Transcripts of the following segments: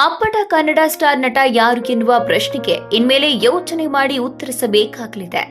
ಅಪ್ಪಟ ಕನ್ನಡ ಸ್ಟಾರ್ ನಟ ಯಾರು ಎನ್ನುವ ಪ್ರಶ್ನೆಗೆ ಇನ್ಮೇಲೆ ಯೋಚನೆ ಮಾಡಿ ಉತ್ತರಿಸಬೇಕಾಗಲಿದೆ.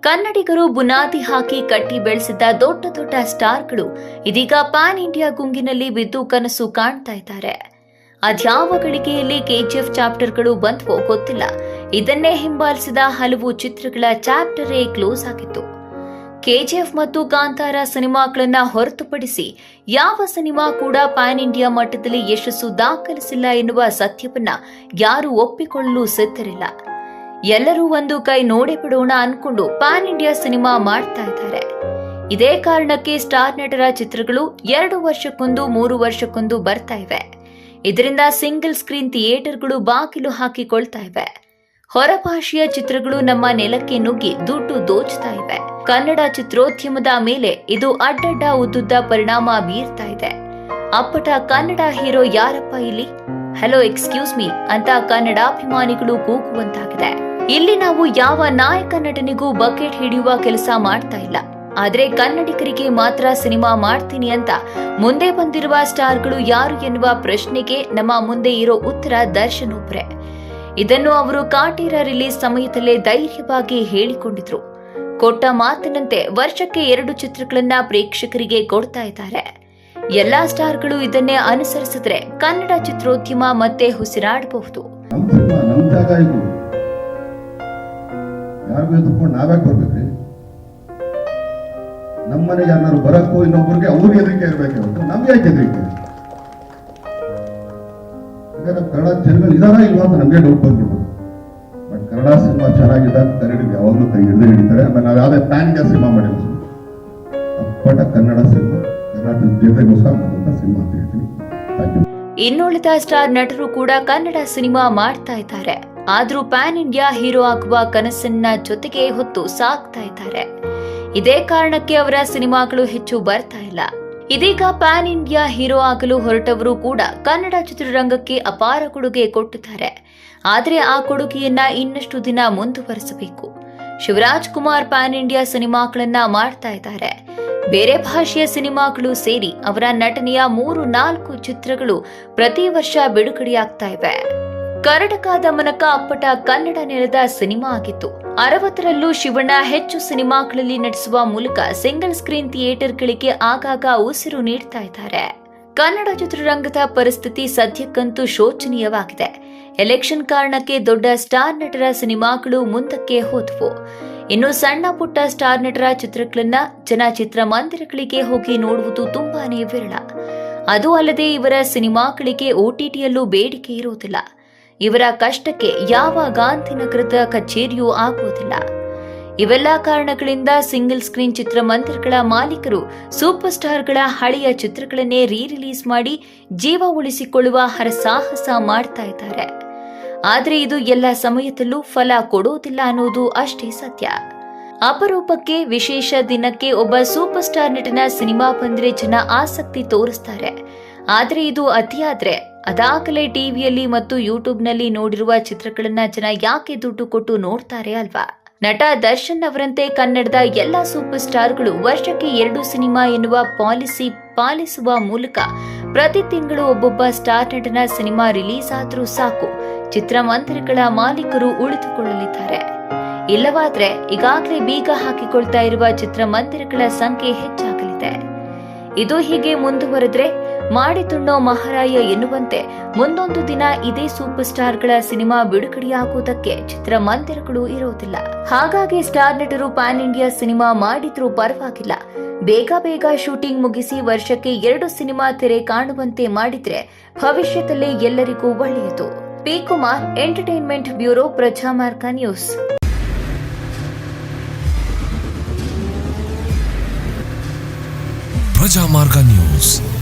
ಕನ್ನಡಿಗರು ಬುನಾದಿ ಹಾಕಿ ಕಟ್ಟಿ ಬೆಳೆಸಿದ್ದ ದೊಡ್ಡ ದೊಡ್ಡ ಸ್ಟಾರ್ಗಳು ಇದೀಗ ಪ್ಯಾನ್ ಇಂಡಿಯಾ ಗುಂಗಿನಲ್ಲಿ ಬಿದ್ದು ಕನಸು ಕಾಣ್ತಾ ಇದ್ದಾರೆ. ಅದ್ಯಾವ ಗಳಿಗೆಯಲ್ಲಿ ಕೆಜಿಎಫ್ ಚಾಪ್ಟರ್ಗಳು ಬಂದ್ವೋ ಗೊತ್ತಿಲ್ಲ. ಇದನ್ನೇ ಹಿಂಬಾಲಿಸಿದ ಹಲವು ಚಿತ್ರಗಳ ಚಾಪ್ಟರೇ ಕ್ಲೋಸ್ ಆಗಿತ್ತು. ಕೆಜಿಎಫ್ ಮತ್ತು ಕಾಂತಾರ ಸಿನಿಮಾಗಳನ್ನ ಹೊರತುಪಡಿಸಿ ಯಾವ ಸಿನಿಮಾ ಕೂಡ ಪ್ಯಾನ್ ಇಂಡಿಯಾ ಮಟ್ಟದಲ್ಲಿ ಯಶಸ್ಸು ದಾಖಲಿಸಿಲ್ಲ ಎನ್ನುವ ಸತ್ಯವನ್ನ ಯಾರು ಒಪ್ಪಿಕೊಳ್ಳಲು ಸಿದ್ಧರಿಲ್ಲ. ಎಲ್ಲರೂ ಒಂದು ಕೈ ನೋಡಿ ಬಿಡೋಣ ಅನ್ಕೊಂಡು ಪ್ಯಾನ್ ಇಂಡಿಯಾ ಸಿನಿಮಾ ಮಾಡ್ತಾ ಇದ್ದಾರೆ. ಇದೇ ಕಾರಣಕ್ಕೆ ಸ್ಟಾರ್ ನಟರ ಚಿತ್ರಗಳು ಎರಡು ವರ್ಷಕ್ಕೊಂದು, ಮೂರು ವರ್ಷಕ್ಕೊಂದು ಬರ್ತಾ ಇವೆ. ಇದರಿಂದ ಸಿಂಗಲ್ ಸ್ಕ್ರೀನ್ ಥಿಯೇಟರ್ಗಳು ಬಾಗಿಲು ಹಾಕಿಕೊಳ್ತಾ ಇವೆ. ಹೊರಭಾಷೆಯ ಚಿತ್ರಗಳು ನಮ್ಮ ನೆಲಕ್ಕೆ ನುಗ್ಗಿ ದುಡ್ಡು ದೋಚ್ತಾ ಇವೆ. ಕನ್ನಡ ಚಿತ್ರೋದ್ಯಮದ ಮೇಲೆ ಇದು ಅಡ್ಡಡ್ಡ ಉದ್ದುದ್ದ ಪರಿಣಾಮ ಬೀರ್ತಾ ಇದೆ. ಅಪ್ಪಟ ಕನ್ನಡ ಹೀರೋ ಯಾರಪ್ಪ ಇಲ್ಲಿ? ಹಲೋ ಎಕ್ಸ್ಕ್ಯೂಸ್ ಮೀ ಅಂತ ಕನ್ನಡಾಭಿಮಾನಿಗಳು ಕೂಗುವಂತಾಗಿದೆ. ಇಲ್ಲಿ ನಾವು ಯಾವ ನಾಯಕ ನಟನಿಗೂ ಬಕೆಟ್ ಹಿಡಿಯುವ ಕೆಲಸ ಮಾಡ್ತಾ ಇಲ್ಲ. ಆದ್ರೆ ಕನ್ನಡಿಗರಿಗೆ ಮಾತ್ರ ಸಿನಿಮಾ ಮಾಡ್ತೀನಿ ಅಂತ ಮುಂದೆ ಬಂದಿರುವ ಸ್ಟಾರ್ಗಳು ಯಾರು ಎನ್ನುವ ಪ್ರಶ್ನೆಗೆ ನಮ್ಮ ಮುಂದೆ ಇರೋ ಉತ್ತರ ದರ್ಶನ್ ಒಬ್ರೆ. ಇದನ್ನು ಅವರು ಕಾಟೀರ ರಿಲೀಸ್ ಸಮಯದಲ್ಲೇ ಧೈರ್ಯವಾಗಿ ಹೇಳಿಕೊಂಡಿದ್ರು. ಕೊಟ್ಟ ಮಾತಿನಂತೆ ವರ್ಷಕ್ಕೆ ಎರಡು ಚಿತ್ರಗಳನ್ನ ಪ್ರೇಕ್ಷಕರಿಗೆ ಕೊಡ್ತಾ ಇದ್ದಾರೆ. ಎಲ್ಲಾ ಸ್ಟಾರ್ಗಳು ಇದನ್ನೇ ಅನುಸರಿಸಿದ್ರೆ ಕನ್ನಡ ಚಿತ್ರೋದ್ಯಮ ಮತ್ತೆ ಉಸಿರಾಡಬಹುದು. ನಮ್ಮ ಸಿನಿಮಾ ನಮ್ಮ ಜಾಗ ಇದು ಯಾರಿಗೂ ಎದ್ದುಕೊಂಡು ನಾವ್ಯಾಕೆ ಬರ್ಬೇಕ್ರಿ ಯಾರು ಬರಕ್ಕೂ ಇನ್ನೊಬ್ಬರಿಗೆ ಅವ್ರಿಗೆ ಹೆದರಿಕೆ ಇರಬೇಕು ನಮ್ಗೆ ಯಾಕೆ ಹೆದರಿಕೆ ಯಾಕಂದ್ರೆ ಕನ್ನಡ ಜನಗಳು ಇದಾರ ಇಲ್ವಾ ಅಂತ ನಮಗೆ ಡೌಟ್ ಬಂದ್ಬಿಡ್ಬೋದು ಬಟ್ ಕನ್ನಡ ಸಿನಿಮಾ ಚೆನ್ನಾಗಿದ್ದಾಗ ಕನ್ನಡಿಗರು ಯಾವಾಗಲೂ ಕೈ ಹಿಡಿದೇ ಹಿಡಿತಾರೆ. ಆಮೇಲೆ ನಾವು ಯಾವುದೇ ಪ್ಯಾನ್ ಇಂಡಿಯಾ ಸಿನಿಮಾ ಮಾಡಿಲ್ಲ ಅಪ್ಪಟ ಕನ್ನಡ ಸಿನಿಮಾ ಕರ್ನಾಟಕದ ಜನತೆಗೋಸ್ಕರ ಸಿನಿಮಾ ಅಂತ ಹೇಳ್ತೀನಿ. ಥ್ಯಾಂಕ್ ಯು ಇನ್ನುಳಿದ ಸ್ಟಾರ್ ನಟರು ಕೂಡ ಕನ್ನಡ ಸಿನಿಮಾ ಮಾಡ್ತಾ ಇದ್ದಾರೆ. ಆದ್ರೂ ಪ್ಯಾನ್ ಇಂಡಿಯಾ ಹೀರೋ ಆಗುವ ಕನಸನ್ನ ಜೊತೆಗೆ ಹೊತ್ತು ಸಾಕ್ತಾ ಇದ್ದಾರೆ. ಇದೇ ಕಾರಣಕ್ಕೆ ಅವರ ಸಿನಿಮಾಗಳು ಹೆಚ್ಚು ಬರ್ತಾ ಇಲ್ಲ. ಇದೀಗ ಪ್ಯಾನ್ ಇಂಡಿಯಾ ಹೀರೋ ಆಗಲು ಹೊರಟವರು ಕೂಡ ಕನ್ನಡ ಚಿತ್ರರಂಗಕ್ಕೆ ಅಪಾರ ಕೊಡುಗೆ ಕೊಟ್ಟಿದ್ದಾರೆ. ಆದರೆ ಆ ಕೊಡುಗೆಯನ್ನ ಇನ್ನಷ್ಟು ದಿನ ಮುಂದುವರಿಸಬೇಕು. ಶಿವರಾಜ್ ಕುಮಾರ್ ಪ್ಯಾನ್ ಇಂಡಿಯಾ ಸಿನಿಮಾಗಳನ್ನ ಮಾಡ್ತಾ ಇದ್ದಾರೆ. ಬೇರೆ ಭಾಷೆಯ ಸಿನಿಮಾಗಳು ಸೇರಿ ಅವರ ನಟನೆಯ ಮೂರು ನಾಲ್ಕು ಚಿತ್ರಗಳು ಪ್ರತಿ ವರ್ಷ ಬಿಡುಗಡೆಯಾಗ್ತಾ ಇವೆ. ಕರ್ನಾಟಕದ ಮನಕ ಅಪ್ಪಟ ಕನ್ನಡ ನೆಲದ ಸಿನಿಮಾ ಆಗಿತ್ತು. ಅರವತ್ತರಲ್ಲೂ ಶಿವಣ್ಣ ಹೆಚ್ಚು ಸಿನಿಮಾಗಳಲ್ಲಿ ನಟಿಸುವ ಮೂಲಕ ಸಿಂಗಲ್ ಸ್ಕ್ರೀನ್ ಥಿಯೇಟರ್ಗಳಿಗೆ ಆಗಾಗ ಉಸಿರು ನೀಡ್ತಾ ಇದ್ದಾರೆ. ಕನ್ನಡ ಚಿತ್ರರಂಗದ ಪರಿಸ್ಥಿತಿ ಸದ್ಯಕ್ಕಂತೂ ಶೋಚನೀಯವಾಗಿದೆ. ಎಲೆಕ್ಷನ್ ಕಾರಣಕ್ಕೆ ದೊಡ್ಡ ಸ್ಟಾರ್ ನಟರ ಸಿನಿಮಾಗಳು ಮುಂದಕ್ಕೆ ಹೋದವು. ಇನ್ನು ಸಣ್ಣ ಪುಟ್ಟ ಸ್ಟಾರ್ ನಟರ ಚಿತ್ರಗಳನ್ನ ಜನ ಚಿತ್ರಮಂದಿರಗಳಿಗೆ ಹೋಗಿ ನೋಡುವುದು ತುಂಬಾನೇ ವಿರಳ. ಅದು ಅಲ್ಲದೆ ಇವರ ಸಿನಿಮಾಗಳಿಗೆ ಓಟಿಟಿಯಲ್ಲೂ ಬೇಡಿಕೆ ಇರುವುದಿಲ್ಲ ಇವರ ಕಷ್ಟಕ್ಕೆ ಯಾವ ಗಾಂಧಿನಗರದ ಕಚೇರಿಯೂ ಆಗುವುದಿಲ್ಲ. ಇವೆಲ್ಲ ಕಾರಣಗಳಿಂದ ಸಿಂಗಲ್ ಸ್ಕ್ರೀನ್ ಚಿತ್ರಮಂದಿರಗಳ ಮಾಲೀಕರು ಸೂಪರ್ ಸ್ಟಾರ್ಗಳ ಹಳೆಯ ಚಿತ್ರಗಳನ್ನೇ ರೀ ರಿಲೀಸ್ ಮಾಡಿ ಜೀವ ಉಳಿಸಿಕೊಳ್ಳುವ ಹರಸಾಹಸ ಮಾಡ್ತಾ ಇದ್ದಾರೆ. ಆದರೆ ಇದು ಎಲ್ಲ ಸಮಯದಲ್ಲೂ ಫಲ ಕೊಡೋದಿಲ್ಲ ಅನ್ನೋದು ಅಷ್ಟೇ ಸತ್ಯ. ಅಪರೂಪಕ್ಕೆ ವಿಶೇಷ ದಿನಕ್ಕೆ ಒಬ್ಬ ಸೂಪರ್ ಸ್ಟಾರ್ ನಟನ ಸಿನಿಮಾ ಬಂದರೆ ಜನ ಆಸಕ್ತಿ ತೋರಿಸ್ತಾರೆ. ಆದರೆ ಇದು ಅತಿಯಾದ್ರೆ ಅದಾಗಲೇ ಟಿವಿಯಲ್ಲಿ ಮತ್ತು ಯೂಟ್ಯೂಬ್ನಲ್ಲಿ ನೋಡಿರುವ ಚಿತ್ರಗಳನ್ನ ಜನ ಯಾಕೆ ದುಡ್ಡು ಕೊಟ್ಟು ನೋಡ್ತಾರೆ ಅಲ್ವಾ? ನಟ ದರ್ಶನ್ ಅವರಂತೆ ಕನ್ನಡದ ಎಲ್ಲ ಸೂಪರ್ ಸ್ಟಾರ್ಗಳು ವರ್ಷಕ್ಕೆ ಎರಡು ಸಿನಿಮಾ ಎನ್ನುವ ಪಾಲಿಸಿ ಪಾಲಿಸುವ ಮೂಲಕ ಪ್ರತಿ ತಿಂಗಳು ಒಬ್ಬೊಬ್ಬ ಸ್ಟಾರ್ ನಟನ ಸಿನಿಮಾ ರಿಲೀಸ್ ಆದರೂ ಸಾಕು. ಚಿತ್ರಮಂದಿರಗಳ ಮಾಲೀಕರು ಉಳಿದುಕೊಳ್ಳಲಿದ್ದಾರೆ. ಇಲ್ಲವಾದ್ರೆ ಈಗಾಗಲೇ ಬೀಗ ಹಾಕಿಕೊಳ್ತಾ ಇರುವ ಚಿತ್ರಮಂದಿರಗಳ ಸಂಖ್ಯೆ ಹೆಚ್ಚಾಗಲಿದೆ. ಇದು ಹೀಗೆ ಮುಂದುವರೆದ್ರೆ ಮಾಡಿ ತುಣ್ಣೋ ಮಹಾರಾಯ ಎನ್ನುವಂತೆ ಮುಂದೊಂದು ದಿನ ಇದೇ ಸೂಪರ್ ಸ್ಟಾರ್ಗಳ ಸಿನಿಮಾ ಬಿಡುಗಡೆಯಾಗುವುದಕ್ಕೆ ಚಿತ್ರಮಂದಿರಗಳು ಇರುವುದಿಲ್ಲ. ಹಾಗಾಗಿ ಸ್ಟಾರ್ ನಟರು ಪ್ಯಾನ್ ಇಂಡಿಯಾ ಸಿನಿಮಾ ಮಾಡಿದ್ರೂ ಪರವಾಗಿಲ್ಲ. ಬೇಗ ಬೇಗ ಶೂಟಿಂಗ್ ಮುಗಿಸಿ ವರ್ಷಕ್ಕೆ ಎರಡು ಸಿನಿಮಾ ತೆರೆ ಕಾಣುವಂತೆ ಮಾಡಿದ್ರೆ ಭವಿಷ್ಯದಲ್ಲಿ ಎಲ್ಲರಿಗೂ ಒಳ್ಳೆಯದು. P. Kumar entertainment bureau Prajamarga news. Prajamarga news.